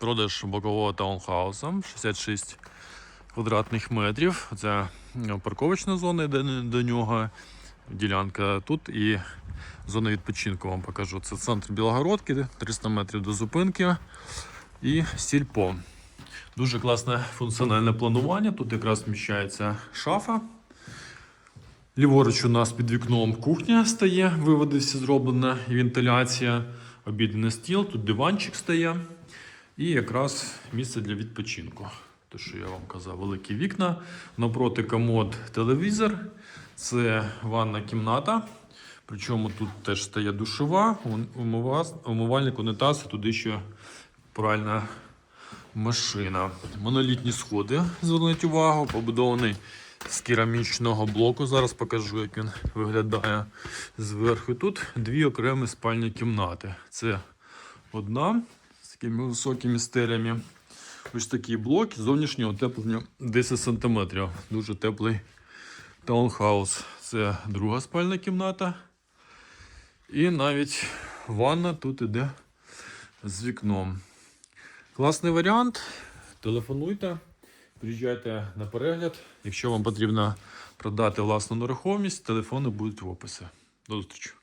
Продаж бокового таунхауса 66 квадратних метрів. Це е, парковочна зона йде до нього. Ділянка тут і зона відпочинку вам покажу. Це центр Білогородки, 300 метрів до зупинки і сільпо. Дуже класне функціональне планування. Тут якраз вміщається шафа. Ліворуч у нас під вікном кухня стає, виводи зроблена, вентиляція, обідний стіл, тут диванчик стає. І якраз місце для відпочинку. Те, що я вам казав, великі вікна. Напроти комод телевізор. Це ванна кімната. Причому тут теж стає душова, ум- умива- умивальник, унітаз, і туди ще пральна машина. Монолітні сходи, зверніть увагу, побудований з керамічного блоку. Зараз покажу, як він виглядає зверху. Тут дві окремі спальні кімнати. Це одна з такими високими стелями. Ось такий блок зовнішнє утеплення 10 см. Дуже теплий таунхаус. Це друга спальна кімната. І навіть ванна тут іде з вікном. Класний варіант. Телефонуйте, приїжджайте на перегляд. Якщо вам потрібно продати власну нерухомість, телефони будуть в описі. До зустрічі.